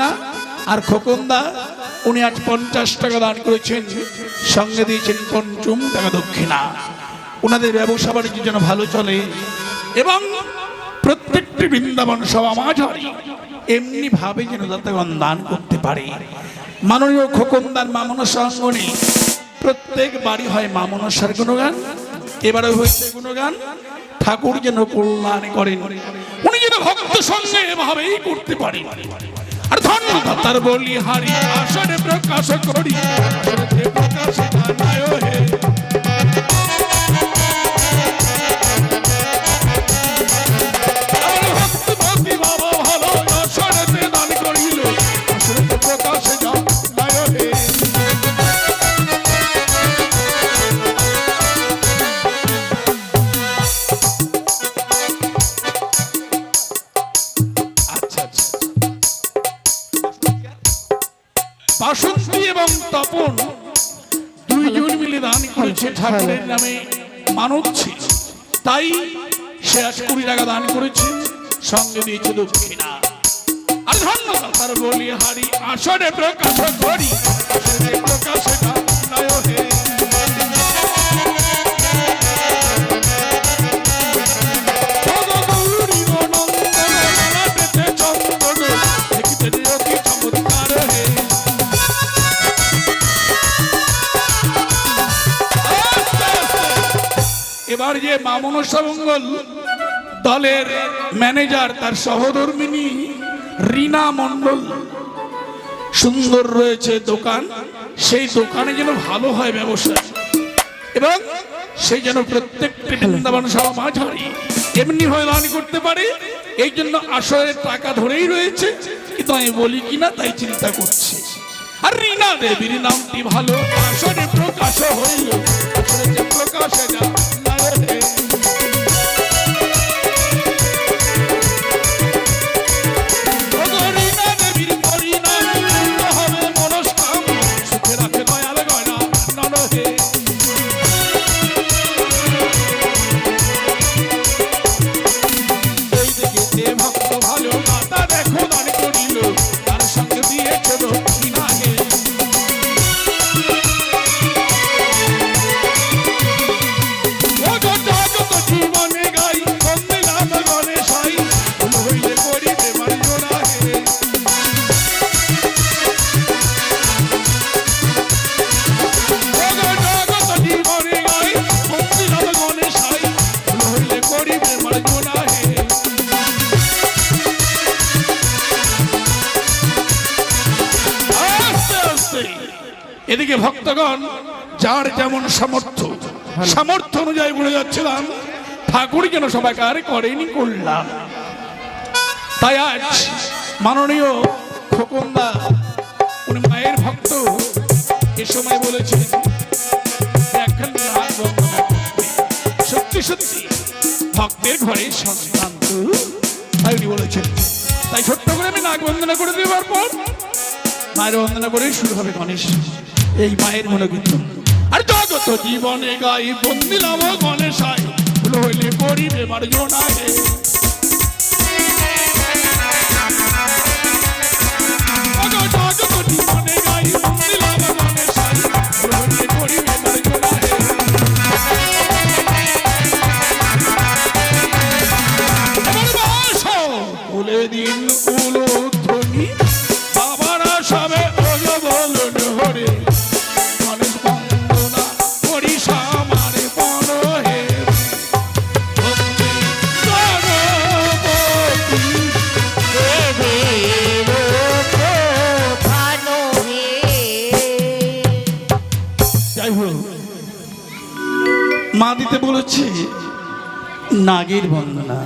না আর খোকনদা, উনি আজ পঞ্চাশ টাকা দান করেছেন, সঙ্গে দিয়েছেন পঞ্চম টাকা দক্ষিণা। ওনাদের ব্যবসা বাণিজ্য যেন ভালো চলে, এবং প্রত্যেকটি বৃন্দাবন সভা মাঝারি, এমনি ভাবে যেন দাতাগণ দান করতে পারে। মাননীয় খোকনদার মামনসা অঙ্গনে প্রত্যেক বাড়ি হয় মামনসার গুণগান, এবারে হয়েছে গুণগান, ঠাকুর যেন কল্যাণ করেন, উনি যেন ভক্ত সঙ্গে এভাবেই করতে পারে ধন্যবাদ। তার বলি হারি আসরে প্রকাশ করি। বাসন্তী এবং তপন দুইজন মিলে দান করেছে ঠাকুরের নামে মানব ছিল তাই সে আজ কুড়ি টাকা দান করেছে সঙ্গে দিয়েছে দক্ষিণা। আর ধন্যবাদ তার বলি হারি আসরে প্রকাশ করি প্রকাশ এবার যে মামনসা মঙ্গল দলের ম্যানেজার তার সহধর্মিনী রিনা মণ্ডল। সুন্দর রয়েছে দোকান সেই দোকানে যেন ভালো হয় ব্যবসা। এবং সেই যেন প্রত্যেকটি বৃন্দাবন সভা মাঝারি। এমনি হয়ে দান করতে পারে এই জন্য আসরের টাকা ধরেই রয়েছে। কিন্তু আমি বলি কিনা তাই চিন্তা করছি। আর রিনা দেবীর নামটি ভালো আসরে প্রকাশ হইল। প্রকাশে যা এদিকে ভক্তগণ যার যেমন সামর্থ্য সামর্থ্য অনুযায়ী বলে যাচ্ছিলাম ঠাকুর যেন সবাই কার করেনি করলাম। তাই আজ মাননীয় খোকন্দা উনি মায়ের ভক্ত এ সময় বলেছেন সত্যি সত্যি ভক্তের ঘরে সন্তান। তাই উনি বলেছেন। তাই ছোট্ট করে আমি নাক বন্দনা করে দেওয়ার পর মায়ের বন্দনা করে শুরু হবে গণেশ। এই মায়ের মনোকীর্তন আর জগত জীবনে গাই বন্দিলাম গণেশ আয় করি হইলে করিবে মার্জনা যাই হোক মা দিতে বলেছে নাগের বন্দনা।